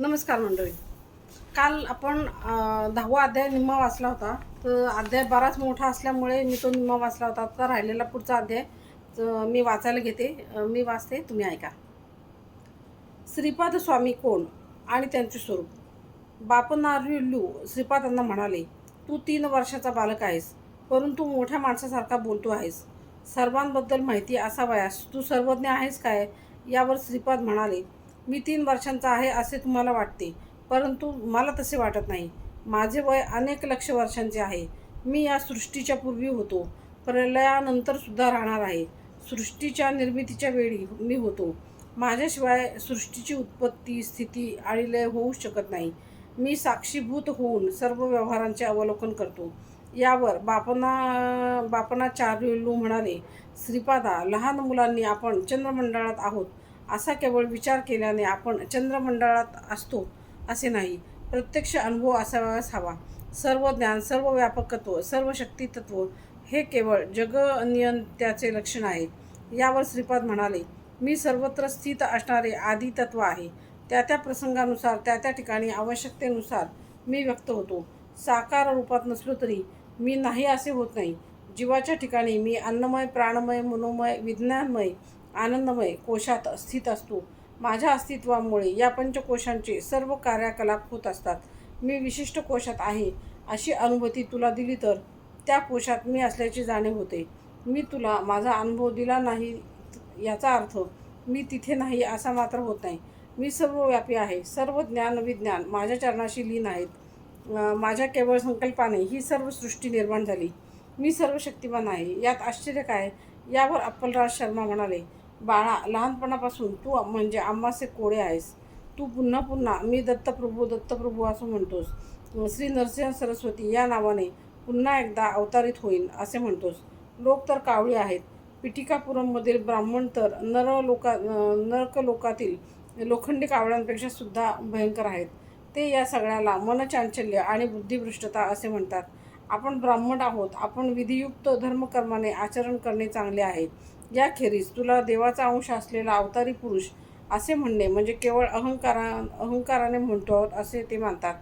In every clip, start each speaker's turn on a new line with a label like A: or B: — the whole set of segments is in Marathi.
A: नमस्कार मंडळी. काल आपण दहावा अध्याय निम्मा वाचला होता. तर अध्याय बराच मोठा असल्यामुळे मी तो निम्मा वाचला होता. तर राहिलेला पुढचा अध्याय मी वाचायला घेते. मी वाचते तुम्ही ऐका. श्रीपाद स्वामी कोण? आणि त्यांचे स्वरूप. बापनारिल्लू श्रीपादांना म्हणाले तू तीन वर्षाचा बालक आहेस परंतु मोठ्या माणसासारखा बोलतो आहेस. सर्वांबद्दल माहिती असावयास. तू सर्वज्ञ आहेस काय? यावर श्रीपाद म्हणाले मी तीन वर्षांचा आहे असे तुम्हाला वाटते. परंतु मला तसे वाटत नाही. माझे वय अनेक लक्ष वर्षांचे आहे. मी या सृष्टीच्या पूर्वी होतो. प्रलयानंतर सुद्धा राहणार आहे. सृष्टीच्या निर्मितीच्या वेळी मी होतो. माझ्याशिवाय सृष्टीची उत्पत्ती स्थिती आणि लय होऊ शकत नाही. मी साक्षीभूत होऊन सर्व व्यवहारांचे अवलोकन करतो. यावर बापना बापनाचार्युलू म्हणाले श्रीपादा लहान मुलांनी आपण चंद्रमंडळात आहोत. असा केवळ विचार केल्याने आपण चंद्रमंडळात असतो असे नाही. प्रत्यक्ष अनुभव असावाच हवा. सर्व ज्ञान सर्व व्यापकत्व सर्व शक्तितत्व हे केवळ जग जगनियंत्याचे लक्षण आहे. यावर श्रीपाद म्हणाले मी सर्वत्र स्थित असणारे आदितत्व आहे. त्या त्या प्रसंगानुसार त्या त्या ठिकाणी आवश्यकतेनुसार मी व्यक्त होतो. साकार रूपात नसलो तरी मी नाही असे होत नाही. जीवाच्या ठिकाणी मी अन्नमय प्राणमय मनोमय विज्ञानमय आनंदमय कोशात स्थित असतो. माझ्या अस्तित्वामुळे या पंचकोशांचे सर्व कार्याकलाप होत असतात. मी विशिष्ट कोशात आहे अशी अनुभूती तुला दिली तर त्या कोशात मी असल्याची जाणीव होते. मी तुला माझा अनुभव दिला नाही याचा अर्थ मी तिथे नाही असा मात्र होत नाही. मी सर्वव्यापी आहे सर्व ज्ञान विज्ञान माझ्या चरणाशी लीन आहेत. माझ्या केवळ संकल्पाने ही सर्व सृष्टी निर्माण झाली. मी सर्व शक्तिमान आहे यात आश्चर्य काय? यावर अप्पलराज शर्मा म्हणाले बाळा लहानपणापासून तू म्हणजे आम्हाचे कोडे आहेस. तू पुन्हा पुन्हा मी दत्तप्रभू दत्तप्रभू असं म्हणतोस. श्री नरसिंह सरस्वती या नावाने पुन्हा एकदा अवतारित होईल असे म्हणतोस. लोक तर कावळी आहेत. पिटिकापुरममधील ब्राह्मण तर नर लोका नरकलोकातील लोखंडी कावळ्यांपेक्षा सुद्धा भयंकर आहेत. ते या सगळ्याला मनचांचल्य आणि बुद्धिभ्रष्टता असे म्हणतात. आपण ब्राह्मण आहोत. आपण विधियुक्त धर्मकर्माने आचरण करणे चांगले आहे. याखेरीज तुला देवाचा अंश असलेला अवतारी पुरुष असे म्हणणे म्हणजे केवळ अहंकारा अहंकाराने म्हणतो आहोत असे ते मानतात.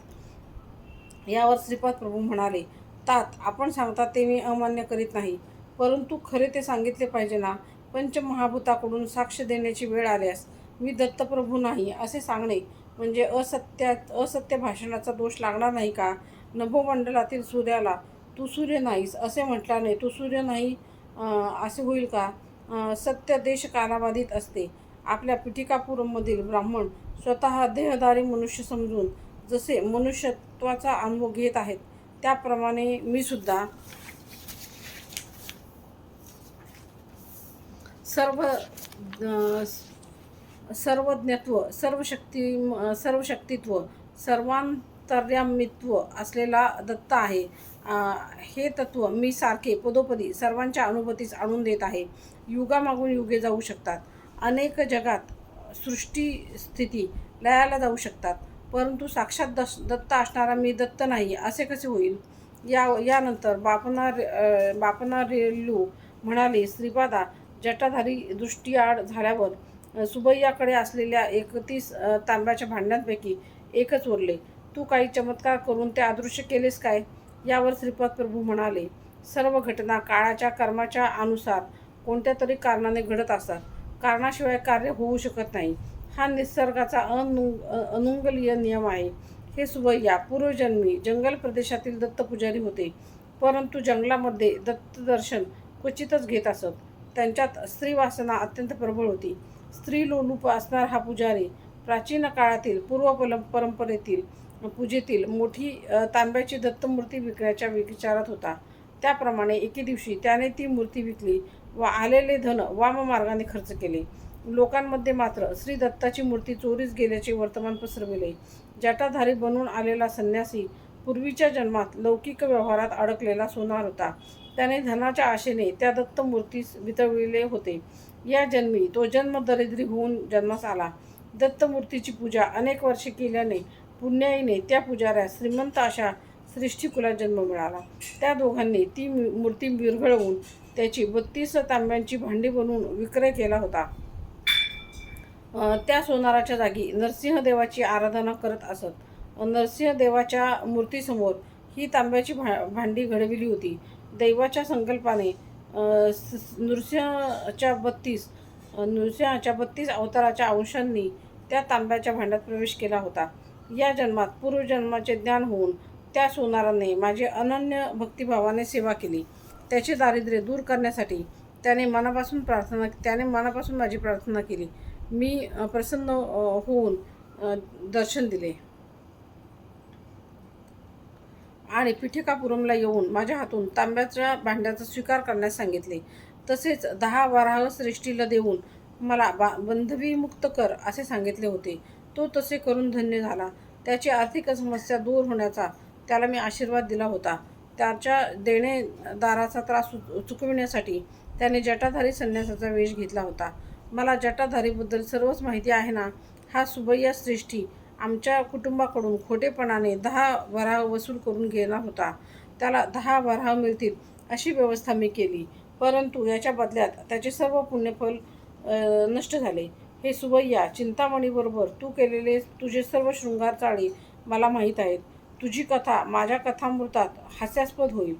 A: यावर श्रीपाद प्रभू म्हणाले तात आपण सांगता ते मी अमान्य करीत नाही परंतु खरे ते सांगितले पाहिजे ना पंचमहाभूताकडून साक्ष देण्याची वेळ आल्यास मी दत्तप्रभू नाही असे सांगणे म्हणजे असत्यात असत्य भाषणाचा दोष लागणार नाही का? नभोमंडलातील सूर्याला तू सूर्य नाहीस असे म्हटल्याने तू सूर्य नाही असे होईल का? सत्य देश कालाबाधित असते. आपल्या पिटिकापुरममधील ब्राह्मण स्वतः देहधारी मनुष्य समजून जसे मनुष्यत्वाचा अनुभव घेत आहेत त्याप्रमाणे मी सुद्धा सर्व सर्वज्ञत्व सर्व शक्ती सर्व शक्तित्व असलेला दत्त आहे. हे तत्व मी सारखे पदोपदी सर्वांच्या अनुभूतीस आणून देत आहे. युगामागून युगे जाऊ शकतात. अनेक जगात सृष्टी स्थिती लयाला जाऊ शकतात. परंतु साक्षात दस दत्त असणारा मी दत्त नाही असे कसे होईल? या यानंतर बापना बापना रेल्लू म्हणाले श्रीपादा जटाधारी दृष्टीआड झाल्यावर सुबैयाकडे असलेल्या एकतीस तांब्याच्या भांड्यांपैकी एकच उरले. तू काही चमत्कार करून ते अदृश्य केलेस काय? यावर श्रीपाद प्रभू म्हणाले सर्व घटना काळाच्या कर्माच्या अनुसार कोणत्या तरी कारणाने घडत असतात. कारणाशिवाय कार्य होऊ शकत नाही. हा निसर्गाचा अनु अनुंगलीय नियम आहे. हे सुवैया पूर्वजन्मी जंगल प्रदेशातील दत्तपुजारी होते. परंतु जंगलामध्ये दत्तदर्शन क्वचितच घेत असत. त्यांच्यात स्त्री वासना अत्यंत प्रबळ होती. स्त्री लोलूप असणारा हा पुजारी प्राचीन काळातील पूर्व परं- परंपरेतील पूजेतील मोठी तांब्याची दत्तमूर्ती विकण्याच्या विचारात होता. त्याप्रमाणे एके दिवशी त्याने ती मूर्ती विकली व आलेले धन वाममार्गाने खर्च केले. लोकांमध्ये मात्र श्री दत्ताची मूर्ती चोरीस गेल्याचे वर्तमान पसरविले. जटाधारी बनून आलेला संन्यासी पूर्वीच्या जन्मात लौकिक व्यवहारात अडकलेला सोनार होता. त्याने धनाच्या आशेने त्या दत्त मूर्तीस वितळविले होते. या जन्मी तो जन्म दरिद्री होऊन जन्मास आला. दत्तमूर्तीची पूजा अनेक वर्षे केल्याने पुण्याईने त्या पुजाऱ्या श्रीमंत अशा सृष्टीकुला जन्म मिळाला. त्या दोघांनी ती मूर्ती विरघळवून त्याची बत्तीस तांब्यांची भांडी बनवून विक्रय केला होता. त्या सोनाराच्या जागी नरसिंहदेवाची आराधना करत असत. नरसिंहदेवाच्या मूर्तीसमोर ही तांब्याची भा भांडी घडविली होती. दैवाच्या संकल्पाने स- नृसिंहच्या बत्तीस नृसिंहाच्या बत्तीस अवताराच्या अंशांनी त्या तांब्याच्या भांड्यात प्रवेश केला होता. या जन्मात पूर्वजन्माचे ज्ञान होऊन त्या सोनाराने माझी अनन्य भक्तिभावाने सेवा केली. त्याचे दारिद्र्य दूर करण्यासाठी त्याने मनापासून प्रार्थना त्याने मनापासून माझी प्रार्थना केली. मी प्रसन्न होऊन दर्शन दिले. आणि पिठिकापुरमला येऊन माझ्या हातून तांब्याच्या भांड्याचा स्वीकार करण्यास सांगितले. तसेच दहा वराह श्रेष्ठीला देऊन मला बा बंधवीमुक्त कर असे सांगितले होते. तो तसे करून धन्य झाला. त्याची आर्थिक समस्या दूर होण्याचा त्याला मी आशीर्वाद दिला होता. त्याच्या देणेदाराचा त्रास चुकविण्यासाठी त्याने जटाधारी संन्यासाचा वेश घेतला होता. मला जटाधारीबद्दल सर्वच माहिती आहे ना? हा सुबैया श्रेष्ठी आमच्या कुटुंबाकडून खोटेपणाने दहा वराह वसूल करून घेणार होता. त्याला दहा वराह मिळतील अशी व्यवस्था मी केली. परंतु याच्या बदल्यात त्याचे सर्व पुण्यफल नष्ट झाले. हे सुवय्या चिंतामणीबरोबर तू केलेले तुझे सर्व शृंगार चाळी मला माहीत आहेत. तुझी कथा माझ्या कथामृतात हास्यास्पद होईल.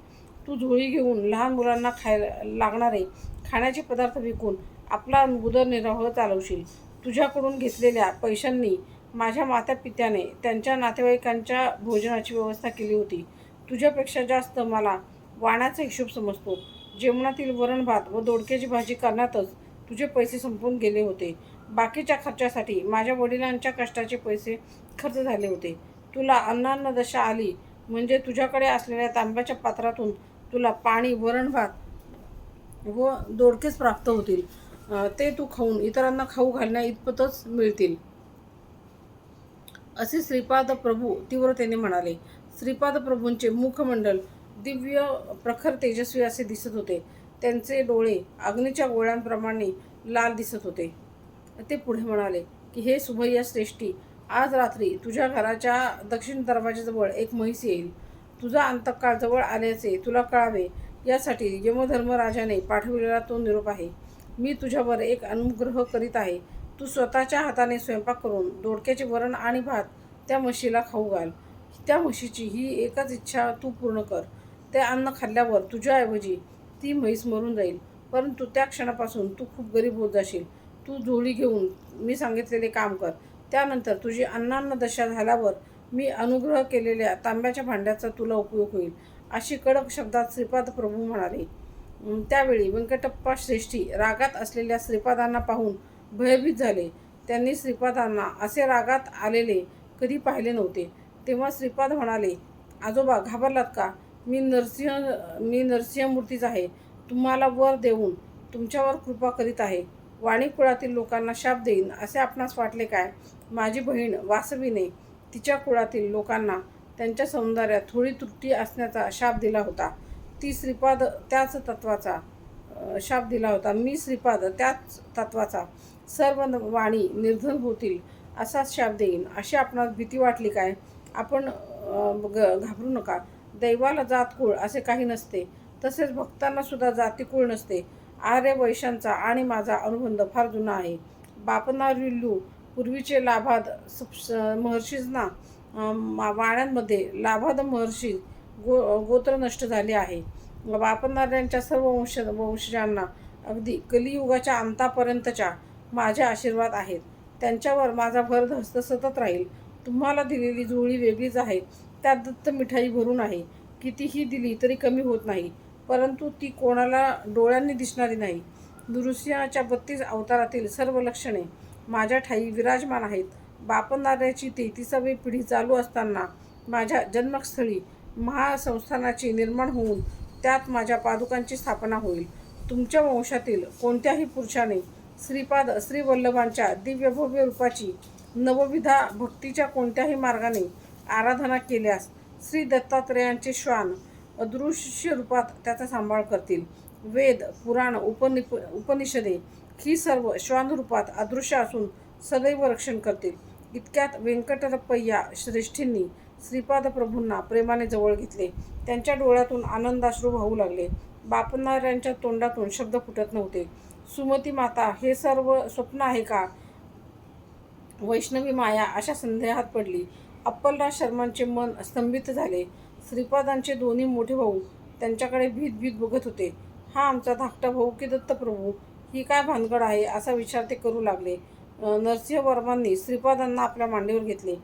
A: तू झोळी घेऊन लहान मुलांना खायला लागणारे खाण्याचे पदार्थ विकून आपला उदरनिर्वाह चालवशील. तुझ्याकडून घेतलेल्या पैशांनी माझ्या माता पित्याने त्यांच्या नातेवाईकांच्या भोजनाची व्यवस्था केली होती. तुझ्यापेक्षा जास्त मला वाण्याचा हिशोब समजतो. जेवणातील वरण भात व दोडक्याची भाजी करण्यातच तुझे पैसे संपून गेले होते. बाकीच्या खर्चासाठी माझ्या वडिलांच्या कष्टाचे पैसे खर्च झाले होते. तुला अन्नान्न दशा आली म्हणजे तुझ्याकडे असलेल्या तांब्याच्या पात्रातून तुला पाणी वरण भात व दोडकेच प्राप्त होतील. ते तू खाऊन इतरांना खाऊ घालण्या इतपतच मिळतील. असे श्रीपाद प्रभू तीव्रतेने म्हणाले. श्रीपाद प्रभूंचे मुखमंडल दिव्य प्रखर तेजस्वी असे दिसत होते. त्यांचे डोळे अग्नीच्या गोळ्यांप्रमाणे लाल दिसत होते. ते पुढे म्हणाले की हे सुभय्या श्रेष्ठी आज रात्री तुझ्या घराच्या दक्षिण दरवाजाजवळ एक म्हैस येईल. तुझा अंतकाळ जवळ आल्याचे तुला कळावे. यासाठी यमधर्मराजाने पाठविलेला तो निरोप आहे. मी तुझ्यावर एक अनुग्रह करीत आहे. तू स्वतःच्या हाताने स्वयंपाक करून दोडक्याचे वरण आणि भात त्या म्हशीला खाऊ घाल. त्या म्हशीची ही एकच इच्छा तू पूर्ण कर. ते अन्न खाल्ल्यावर तुझ्याऐवजी ती म्हैस मरून जाईल. परंतु त्या क्षणापासून तू खूप गरीब होत जाशील. तू झोळी घेऊन मी सांगितलेले काम कर. त्यानंतर तुझी अन्नान्न दशा झाल्यावर मी अनुग्रह केलेल्या तांब्याच्या भांड्याचा तुला उपयोग होईल अशी कडक शब्दात श्रीपाद प्रभू म्हणाले. त्यावेळी व्यंकटप्पा श्रेष्ठी रागात असलेल्या श्रीपादांना पाहून भयभीत झाले. त्यांनी श्रीपादांना असे रागात आलेले कधी पाहिले नव्हते. तेव्हा श्रीपाद म्हणाले आजोबा घाबरलात का? मी नरसिंह मी नरसिंहमूर्तीच आहे. तुम्हाला वर देऊन तुमच्यावर कृपा करीत आहे. वाणी कुळातील लोकांना शाप देईन असे आपणास वाटले काय? माझी बहीण वासवीने तिच्या कुळातील लोकांना त्यांच्या सौंदर्यात थोडी त्रुटी असण्याचा शाप दिला होता. ती श्रीपाद त्याच तत्वाचा शाप दिला होता. मी श्रीपाद त्याच तत्वाचा सर्व न- वाणी निर्धन होतील असाच शाप देईन. अशी आपणास भीती वाटली काय? आपण ग- घाबरू नका. दैवाला जात कुळ असे काही नसते. तसेच भक्तांना सुद्धा जातीकुळ नसते. आर्य वैशांचा आणि माझा अनुबंध फार जुना आहे. बापनारिल्लू पूर्वीचे लाभाद महर्षीजना स- मा- वाण्यांमध्ये लाभाद महर्षी गो गोत्र नष्ट झाले आहे. बापनार्यांच्या सर्व वंश वंशजांना अगदी कलियुगाच्या अंतापर्यंतच्या माझे आशीर्वाद आहेत. त्यांच्यावर माझा भर हस्त सतत राहील. तुम्हाला दिलेली जुळी वेगळीच आहे. त्यात दत्त मिठाई भरून आहे. कितीही दिली तरी कमी होत नाही. परंतु ती कोणाला डोळ्यांनी दिसणारी नाही. नृसिंहाच्या बत्तीस अवतारातील सर्व लक्षणे माझ्या ठाई विराजमान आहेत. बापनाऱ्याची तेहतीसावी पिढी चालू असताना माझ्या जन्मस्थळी महासंस्थानाची निर्माण होऊन त्यात माझ्या पादुकांची स्थापना होईल. तुमच्या वंशातील कोणत्याही पुरुषाने श्रीपाद श्रीवल्लभांच्या दिव्य भव्य रूपाची नवविधा भक्तीच्या कोणत्याही मार्गाने आराधना केल्यास श्री दत्तात्रेयांचे श्वान अदृश्य रूपात त्याचा सांभाळ करतील. वेद पुराण उपनिप उपनिषदे ही सर्व श्वानरूपात अदृश्य असून सदैव रक्षण करतील. इतक्यात व्यंकटरप्पय्या श्रेष्ठींनी श्रीपाद प्रभूंना प्रेमाने जवळ घेतले. त्यांच्या डोळ्यातून आनंदाश्रू वाहू लागले. बापनाऱ्यांच्या तोंडातून शब्द फुटत नव्हते. सुमती माता हे सर्व स्वप्न आहे का? वैष्णवी माया अशा संदेहात पडली. अप्पलराज शर्मांचे मन स्तंभित झाले. श्रीपादांचे दोन्ही मोठे भाऊ त्यांच्याकडे भीत भीत बघत होते. हा आमचा धाकटा भाऊ की दत्तप्रभू? ही काय भानगड आहे असा विचार ते करू लागले. नरसिंह वर्मांनी श्रीपादांना आपल्या मांडीवर घेतले.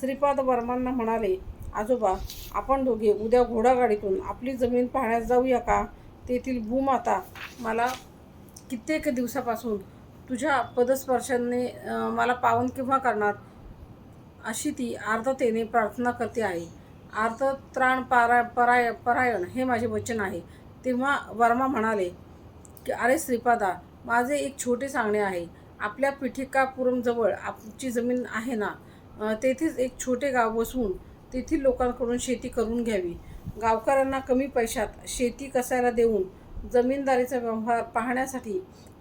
A: श्रीपाद वर्मांना म्हणाले आजोबा आपण दोघे उद्या घोडागाडीतून आपली जमीन पाहण्यास जाऊया का? तेथील भूमाता मला कित्येक दिवसापासून तुझ्या पदस्पर्शाने मला पावन केव्हा करणार? अशी ती आर्द्रतेने प्रार्थना करते आहे. आर्तत्राण पारा पराय परायण हे माझे वचन आहे. तेव्हा वर्मा म्हणाले की अरे श्रीपादा माझे एक छोटे सांगणे आहे. आपल्या पिठिकापुरमजवळ आमची जमीन आहे ना? तेथेच एक छोटे गाव बसवून तेथील लोकांकडून शेती करून घ्यावी. गावकऱ्यांना कमी पैशात शेती कसायला देऊन जमीनदारीचा व्यवहार पाहण्यासाठी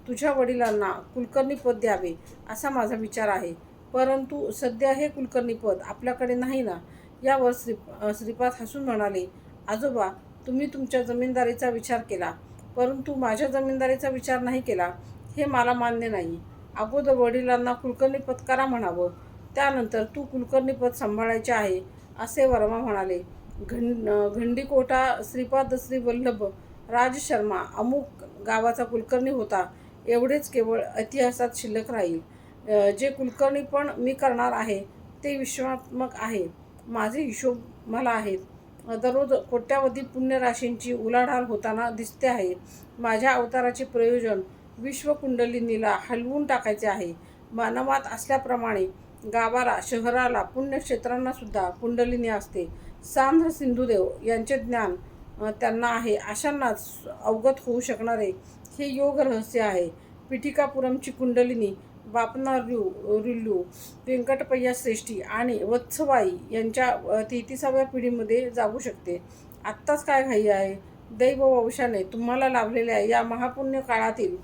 A: तुझ्या वडिलांना कुलकर्णी पद द्यावे असा माझा विचार आहे. परंतु सध्या हे कुलकर्णी पद आपल्याकडे नाही ना? यावर श्री श्रीपाद हसून म्हणाले आजोबा तुम्ही तुमच्या जमीनदारीचा विचार केला परंतु माझ्या जमीनदारीचा विचार नाही केला हे मला मान्य नाही. अगोदर वडिलांना कुलकर्णी पद करा म्हणावं त्यानंतर तू कुलकर्णी पद सांभाळायचे आहे असे वर्मा म्हणाले. घं घंडीकोटा श्रीपाद श्री वल्लभ राज शर्मा अमुक गावाचा कुलकर्णी होता एवढेच केवळ इतिहासात शिल्लक राहील. जे कुलकर्णी पण मी करणार आहे ते विश्वात्मक आहे. माझे हिशोब मला आहेत. दररोज कोट्यावधी पुण्यराशींची उलाढाल होताना दिसते आहे. माझ्या अवताराचे प्रयोजन विश्वकुंडलिनीला हलवून टाकायचे आहे. मानवात असल्याप्रमाणे गावाला शहराला पुण्यक्षेत्रांना सुद्धा कुंडलिनी असते. सांध्र सिंधुदेव यांचे ज्ञान त्यांना आहे. अशांनाच अवगत होऊ शकणारे हे योग रहस्य आहे. पिठिकापुरमची कुंडलिनी बापनार्यू रिल्लू व्यंकटपय्या श्रेष्ठी आणि वत्सबाई यांच्या तेहतीसाव्या पिढीमध्ये जाऊ शकते. आत्ताच काय घाई आहे? दैव वंशाने तुम्हाला लाभलेल्या या महापुण्य काळातील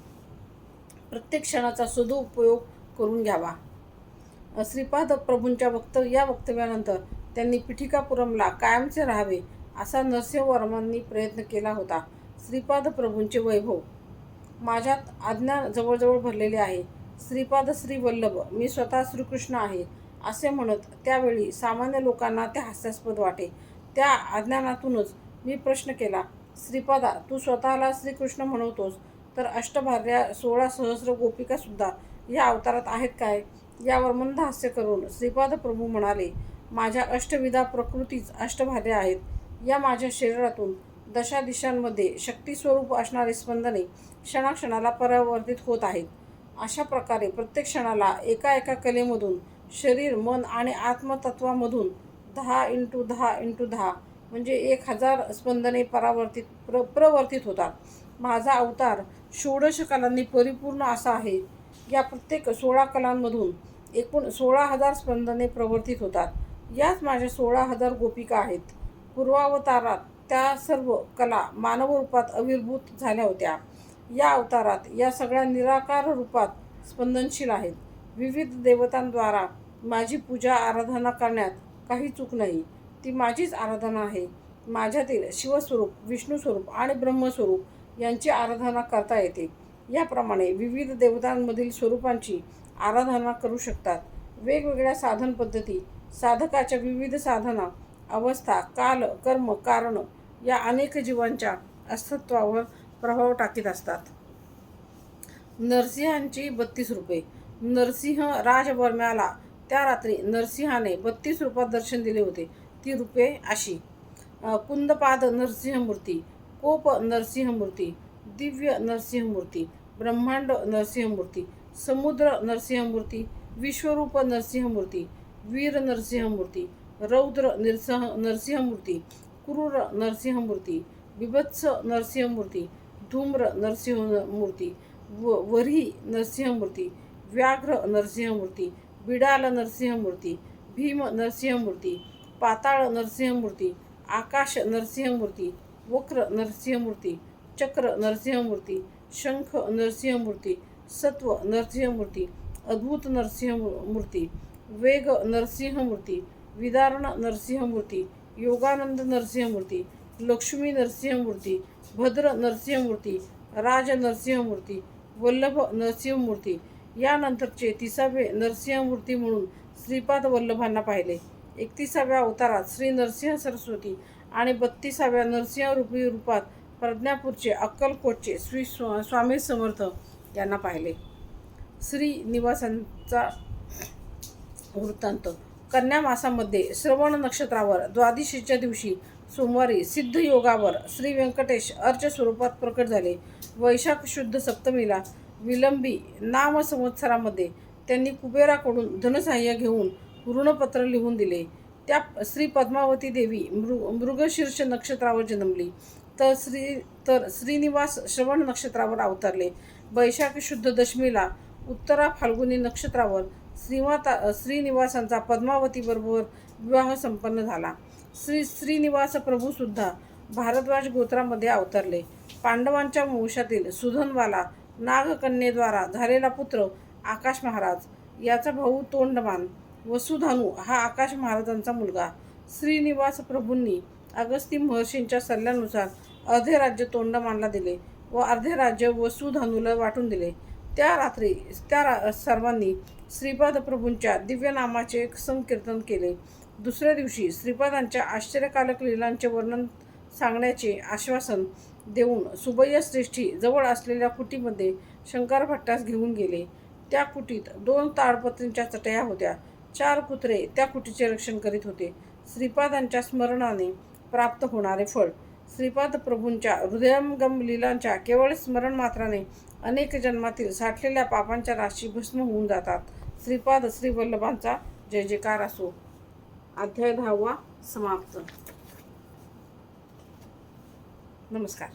A: प्रत्येक क्षणाचा सदुपयोग करून घ्यावा. श्रीपाद प्रभूंच्या वक्तव्य या वक्तव्यानंतर त्यांनी पिठिकापुरमला कायमचे राहावे असा नरसिंहवर्मांनी प्रयत्न केला होता. श्रीपाद प्रभूंचे वैभव माझ्यात आज्ञा जवळजवळ भरलेले आहे. श्रीपाद श्री वल्लभ मी स्वतः श्रीकृष्ण आहे असे म्हणत त्यावेळी सामान्य लोकांना ते हास्यास्पद वाटे. त्या अज्ञानातूनच मी प्रश्न केला श्रीपादा तू स्वतःला श्रीकृष्ण म्हणवतोस? तर अष्टभार्या सोळा सहस्र गोपिकासुद्धा या अवतारात आहेत काय यावर मंद हास्य करून श्रीपाद प्रभू म्हणाले माझ्या अष्टविधा प्रकृतीच अष्टभार्या आहेत. या माझ्या शरीरातून दशा दिशांमध्ये शक्तिस्वरूप असणारे स्पंदने क्षणाक्षणाला परावर्तित होत आहेत. अशा प्रकारे प्रत्येक क्षणाला एका एका कलेमधून शरीर मन आणि आत्मतत्वामधून दहा इंटू दहा इंटू दहा म्हणजे एक हजार स्पंदने परावर्तित प्र प्रवर्तित होतात. माझा अवतार षोडश कलांनी परिपूर्ण असा आहे. या प्रत्येक सोळा कलांमधून एकूण सोळा हजार स्पंदने प्रवर्तित होतात. याच माझ्या सोळा हजार गोपिका आहेत. पूर्वावतारात त्या सर्व कला मानव रूपात आविर्भूत झाल्या होत्या. या अवतारात या सगळ्या निराकार रूपात स्पंदनशील आहेत. विविध देवतांद्वारा माझी पूजा आराधना करण्यात काही चूक नाही. ती माझीच आराधना आहे. माझ्यातील शिवस्वरूप विष्णूस्वरूप आणि ब्रह्मस्वरूप यांची आराधना करता येते. याप्रमाणे विविध देवतांमधील स्वरूपांची आराधना करू शकतात. वेगवेगळ्या साधन पद्धती साधकाच्या विविध साधना अवस्था काल कर्म कारण या अनेक जीवांच्या अस्तित्वावर प्रभाव टाकीत असतात. नरसिंहांची बत्तीस रुपये नरसिंह राजवर्म्याला त्या रात्री नरसिंहाने बत्तीस रुपयात दर्शन दिले होते. ती रुपये अशी. कुंदपाद नरसिंहमूर्ती कोप नरसिंहमूर्ती दिव्य नरसिंहमूर्ती ब्रह्मांड नरसिंहमूर्ती समुद्र नरसिंहमूर्ती विश्वरूप नरसिंहमूर्ती वीर नरसिंहमूर्ती रौद्र नरसिंह नरसिंहमूर्ती क्रूर नरसिंहमूर्ती बिभत्स नरसिंहमूर्ती धूम्र नरसिंह मूर्ती व वरी नरसिंहमूर्ती व्याघ्र नरसिंहमूर्ती बिडाल नरसिंहमूर्ती भीम नरसिंहमूर्ती पाताळ नरसिंहमूर्ती आकाश नरसिंहमूर्ती वक्र नरसिंहमूर्ती चक्र नरसिंहमूर्ती शंख नरसिंहमूर्ती सत्व नरसिंहमूर्ती अद्भुत नरसिंहमूर्ती वेग नरसिंहमूर्ती विदारण नरसिंहमूर्ती योगानंद नरसिंहमूर्ती लक्ष्मी नरसिंहमूर्ती भद्र नरसिंहमूर्ती राज नरसिंहमूर्ती वल्लभ नरसिंहमूर्ती यानंतरचे तिसावे नरसिंहमूर्ती म्हणून श्रीपाद वल्लभांना पाहिले. एकतीसाव्या अवतारात श्री नरसिंह सरस्वती आणि बत्तीसाव्या नरसिंह रूपी रूपात प्रज्ञापूरचे अक्कलकोटचे श्री स्वा स्वामी समर्थ यांना पाहिले. श्री निवासांचा वृत्तांत. कन्या मासामध्ये श्रवण नक्षत्रावर द्वादशीच्या दिवशी सोमवारी सिद्धयोगावर श्री व्यंकटेश अर्च स्वरूपात प्रकट झाले. वैशाख शुद्ध सप्तमीला विलंबी नाम संवत्सरामध्ये त्यांनी कुबेराकडून धनसहाय्य घेऊन ऋणपत्र लिहून दिले. त्या श्री पद्मावती देवी मृ मृगशीर्ष नक्षत्रावर जन्मली. तर श्री तर श्रीनिवास श्रवण नक्षत्रावर अवतरले. वैशाख शुद्ध दशमीला उत्तरा फाल्गुनी नक्षत्रावर श्रीमाता श्रीनिवासांचा पद्मावतीबरोबर विवाह संपन्न झाला. श्री श्रीनिवास प्रभूसुद्धा भारद्वाज गोत्रामध्ये अवतरले. पांडवांच्या वंशातील सुधनवाला नागकन्येद्वारा झालेला पुत्र आकाश महाराज याचा भाऊ तोंडमान वसुधानू हा आकाश महाराजांचा मुलगा. श्रीनिवास प्रभूंनी अगस्ती महर्षींच्या सल्ल्यानुसार अर्धे राज्य तोंडमानला दिले व अर्धे राज्य वसुधानूला वाटून दिले. त्या रात्री त्या रा सर्वांनी श्रीपाद प्रभूंच्या दिव्य नामाचे संकीर्तन केले. दुसऱ्या दिवशी श्रीपादांच्या आश्चर्यकारक लीलांचे वर्णन सांगण्याचे आश्वासन देऊन सुबैया श्रेष्ठी जवळ असलेल्या कुटीमध्ये शंकर भट्टास घेऊन गेले. त्या कुटीत दोन ताडपत्रींच्या चटया होत्या. चार कुत्रे त्या कुटीचे रक्षण करीत होते. श्रीपादांच्या स्मरणाने प्राप्त होणारे फळ. श्रीपाद प्रभूंच्या हृदयंगम लीलांच्या केवळ स्मरण मात्राने अनेक जन्मातील साठलेल्या पापांच्या राशी भस्म होऊन जातात. श्रीपाद श्रीवल्लभांचा जय जयकार असो. अध्याय दहावा समाप्त. नमस्कार.